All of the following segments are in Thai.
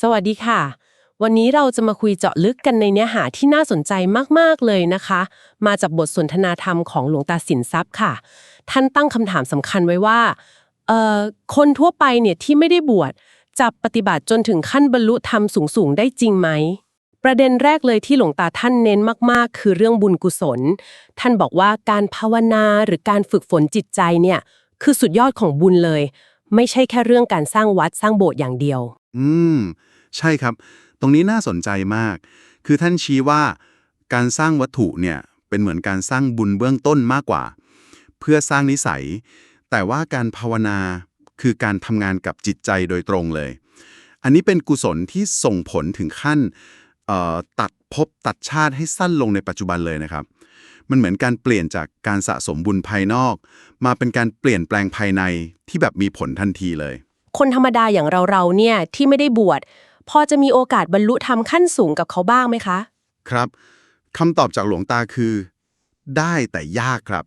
สวัสดีค่ะ วันนี้เราจะมาคุยเจาะลึกกันในเนื้อหาที่น่าสนใจมาก ๆ เลยนะคะ มาจากบทสนทนาธรรมของหลวงตาสินทรัพย์ค่ะ ท่านตั้งคำถามสำคัญไว้ว่าเอ่อคนทั่วไปเนี่ยที่ไม่ได้บวชจะปฏิบัติจนถึงขั้นบรรลุธรรมสูง ๆ ได้จริงไหม ประเด็นแรกเลยที่หลวงตาท่านเน้นมาก ๆ คือเรื่องบุญกุศล ท่านบอกว่าการภาวนาหรือการฝึกฝนจิตใจเนี่ยคือสุดยอดของบุญเลย ไม่ใช่แค่เรื่องการสร้างวัดสร้างโบสถ์อย่างเดียว อืม ใช่ครับ ตรงนี้น่าสนใจมาก คือท่านชี้ว่าการสร้างวัตถุเนี่ยเป็นเหมือนการสร้างบุญเบื้องต้นมากกว่า เพื่อสร้างนิสัย แต่ว่าการภาวนาคือการทำงานกับจิตใจโดยตรงเลย อันนี้เป็นกุศลที่ส่งผลถึงขั้นตัดภพตัดชาติให้สั้นลงในปัจจุบันเลยนะครับ มันเหมือนการเปลี่ยนจากการสะสมบุญภายนอก มาเป็นการเปลี่ยนแปลงภายในที่แบบมีผลทันทีเลย คนธรรมดาอย่างเราๆเนี่ยที่ไม่ได้บวช พอจะมีโอกาสบรรลุธรรมขั้นสูงกับเขาบ้างไหมคะ ครับคำตอบจากหลวงตาคือ ได้แต่ยากครับ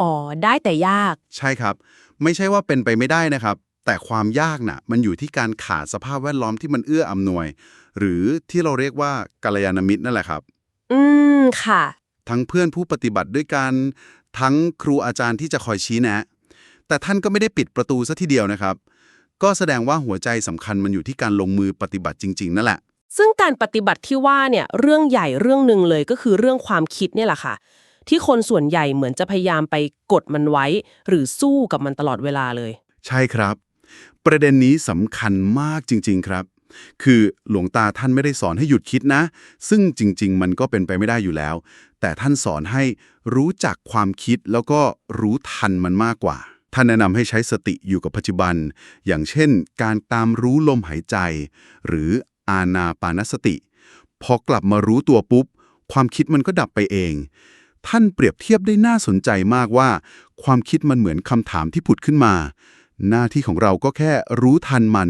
อ๋อ ได้แต่ยาก ใช่ครับ ไม่ใช่ว่าเป็นไปไม่ได้นะครับ แต่ความยากน่ะ มันอยู่ที่การขาดสภาพแวดล้อมที่มันเอื้ออำนวย หรือที่เราเรียกว่ากัลยาณมิตรนั่นแหละครับ อืม ค่ะ ทั้งเพื่อนผู้ปฏิบัติด้วยกัน ทั้งครูอาจารย์ที่จะคอยชี้แนะ แต่ท่านก็ไม่ได้ปิดประตูซะทีเดียวนะครับ ก็แสดงว่าหัวใจสำคัญมันอยู่ที่การลงมือปฏิบัติจริง ๆ นั่นแหละ ซึ่งการปฏิบัติที่ว่าเนี่ยเรื่องใหญ่เรื่องหนึ่งเลยก็คือเรื่องความคิดเนี่ยแหละค่ะ ที่คนส่วนใหญ่เหมือนจะพยายามไปกดมันไว้ หรือสู้กับมันตลอดเวลาเลย ใช่ครับ ประเด็นนี้สำคัญมากจริง ๆ ครับ คือหลวงตาท่านไม่ได้สอนให้หยุดคิดนะ ซึ่งจริง ๆ มันก็เป็นไปไม่ได้อยู่แล้ว แต่ท่านสอนให้รู้จักความคิดแล้วก็รู้ทันมันมากกว่า ท่านแนะนำให้ใช้สติอยู่กับปัจจุบัน อย่างเช่น การตามรู้ลมหายใจ หรืออานาปานสติ พอกลับมารู้ตัวปุ๊บ ความคิดมันก็ดับไปเอง ท่านเปรียบเทียบได้น่าสนใจมากว่า ความคิดมันเหมือนคำถามที่ผุดขึ้นมา หน้าที่ของเราก็แค่รู้ทันมัน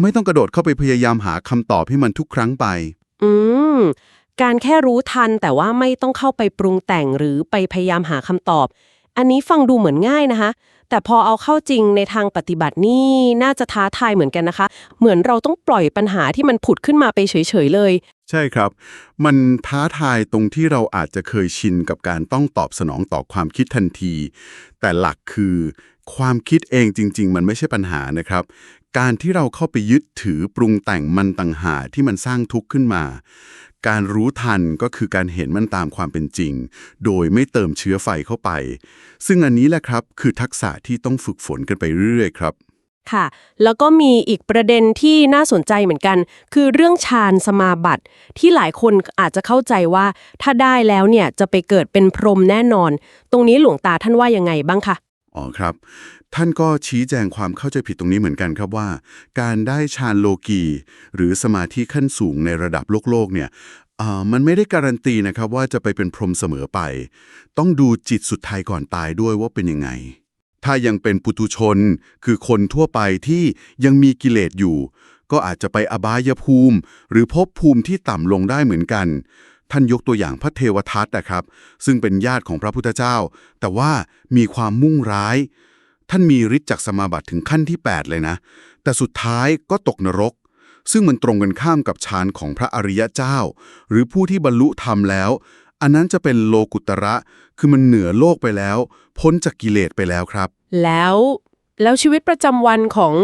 ไม่ต้องกระโดดเข้าไปพยายามหาคำตอบให้มันทุกครั้งไป อืมการแค่รู้ทันแต่ว่าไม่ต้องเข้าไปปรุงแต่งหรือไปพยายามหาคำตอบ อันนี้ฟังดูเหมือนง่ายนะคะ แต่พอเอาเข้าจริงในทางปฏิบัตินี่น่าจะท้าทายเหมือนกันนะคะ เหมือนเราต้องปล่อยปัญหาที่มันผุดขึ้นมาไปเฉยๆเลย ใช่ครับ มันท้าทายตรงที่เราอาจจะเคยชินกับการต้องตอบสนองต่อความคิดทันที แต่หลักคือ ความคิดเองจริง ๆ มันไม่ใช่ปัญหานะครับ การที่เราเข้าไปยึดถือปรุงแต่งมันต่างหากที่มันสร้างทุกข์ขึ้นมา การรู้ทันก็คือการเห็นมันตามความเป็นจริง โดยไม่เติมเชื้อไฟเข้าไป ซึ่งอันนี้แหละครับคือทักษะที่ต้องฝึกฝนกันไปเรื่อยๆครับ ค่ะ แล้วก็มีอีกประเด็นที่น่าสนใจเหมือนกัน คือเรื่องฌานสมาบัติที่หลายคนอาจจะเข้าใจว่า ถ้าได้แล้วเนี่ยจะไปเกิดเป็นพรหมแน่นอน ตรงนี้หลวงตาท่านว่ายังไงบ้างคะ อ๋อครับ ท่านก็ชี้แจงความเข้าใจผิดตรงนี้เหมือนกันครับว่า การได้ฌานโลกีหรือสมาธิขั้นสูงในระดับโลกโลกเนี่ยอ่ามันไม่ได้การันตีนะครับว่าจะไปเป็นพรหมเสมอไป ต้องดูจิตสุดท้ายก่อนตายด้วยว่าเป็นยังไง ถ้ายังเป็นปุถุชน คือคนทั่วไปที่ยังมีกิเลสอยู่ ก็อาจจะไปอบายภูมิ หรือภพภูมิที่ต่ำลงได้เหมือนกัน ท่านยกตัวอย่างพระเทวทัตนะครับ ซึ่งเป็นญาติของพระพุทธเจ้า แต่ว่ามีความมุ่งร้าย ท่านมีฤทธิ์จากสมาบัติถึงขั้นที่ 8 เลยนะ แต่สุดท้ายก็ตกนรก ซึ่งมันตรงกันข้ามกับฌานของพระอริยเจ้า หรือผู้ที่บรรลุธรรมแล้ว อันนั้นจะเป็นโลกุตระ คือมันเหนือโลกไปแล้ว พ้นจากกิเลสไปแล้วครับ แล้วแล้วชีวิตประจำวันของ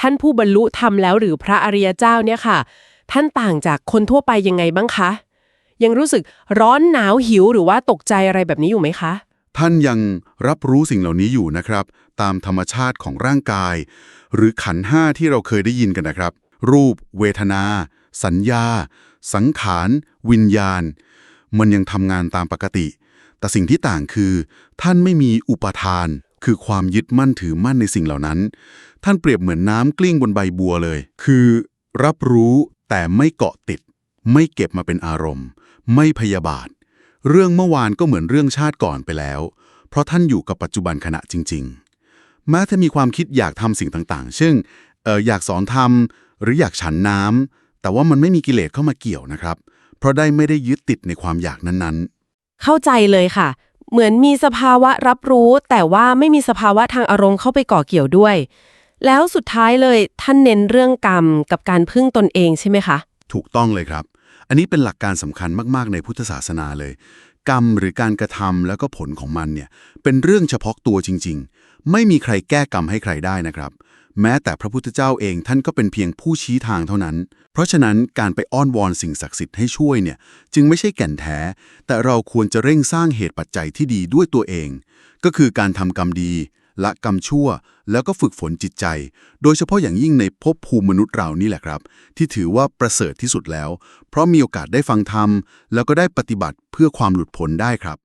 ท่านผู้บรรลุธรรมแล้วหรือพระอริยเจ้าเนี่ยค่ะ ท่านต่างจากคนทั่วไปยังไงบ้างคะ ยังรู้สึกร้อนหนาวหิวหรือว่าตกใจอะไรแบบนี้อยู่ไหมคะ ท่านยังรับรู้สิ่งเหล่านี้อยู่นะครับ ตามธรรมชาติของร่างกาย หรือขันห้าที่เราเคยได้ยินกันนะครับ รูป เวทนา สัญญา สังขาร วิญญาณ มันยังทำงานตามปกติ แต่สิ่งที่ต่างคือ ท่านไม่มีอุปทาน คือความยึดมั่นถือมั่นในสิ่งเหล่านั้น ท่านเปรียบเหมือนน้ำกลิ้งบนใบบัวเลย คือ รับรู้แต่ไม่เกาะติด ไม่เก็บมาเป็นอารมณ์ ไม่พยาบาท เรื่องเมื่อวานก็เหมือนเรื่องชาติก่อนไปแล้ว เพราะท่านอยู่กับปัจจุบันขณะจริง ๆ แม้ถ้ามีความคิดอยากทำสิ่งต่างๆ เช่นเอออยากสอนธรรมหรืออยากฉันน้ำแต่ว่ามันไม่มีกิเลสเข้ามาเกี่ยวนะครับ เพราะได้ไม่ได้ยึดติดในความอยากนั้นๆ เข้าใจเลยค่ะ เหมือนมีสภาวะรับรู้ แต่ว่าไม่มีสภาวะทางอารมณ์เข้าไปก่อเกี่ยวด้วย แล้วสุดท้ายเลยท่านเน้นเรื่องกรรมกับการพึ่งตนเองใช่ไหมคะ ถูกต้องเลยครับ อันนี้เป็นหลักการสำคัญมากๆในพุทธศาสนาเลย กรรมหรือการกระทำแล้วก็ผลของมันเนี่ยเป็นเรื่องเฉพาะตัวจริง ๆ ไม่มีใครแก้กรรมให้ใครได้นะครับ แม้แต่พระพุทธเจ้าเองท่านก็เป็นเพียงผู้ชี้ทางเท่านั้น เพราะฉะนั้นการไปอ้อนวอนสิ่งศักดิ์สิทธิ์ให้ช่วยเนี่ยจึงไม่ใช่แก่นแท้ แต่เราควรจะเร่งสร้างเหตุปัจจัยที่ดีด้วยตัวเอง ก็คือการทำกรรมดี ละกรรมชั่ว แล้วก็ฝึกฝนจิตใจ โดยเฉพาะอย่างยิ่งในภพภูมิมนุษย์เรานี่แหละครับ ที่ถือว่าประเสริฐที่สุดแล้ว เพราะมีโอกาสได้ฟังธรรม แล้วก็ได้ปฏิบัติเพื่อความหลุดพ้นได้ครับ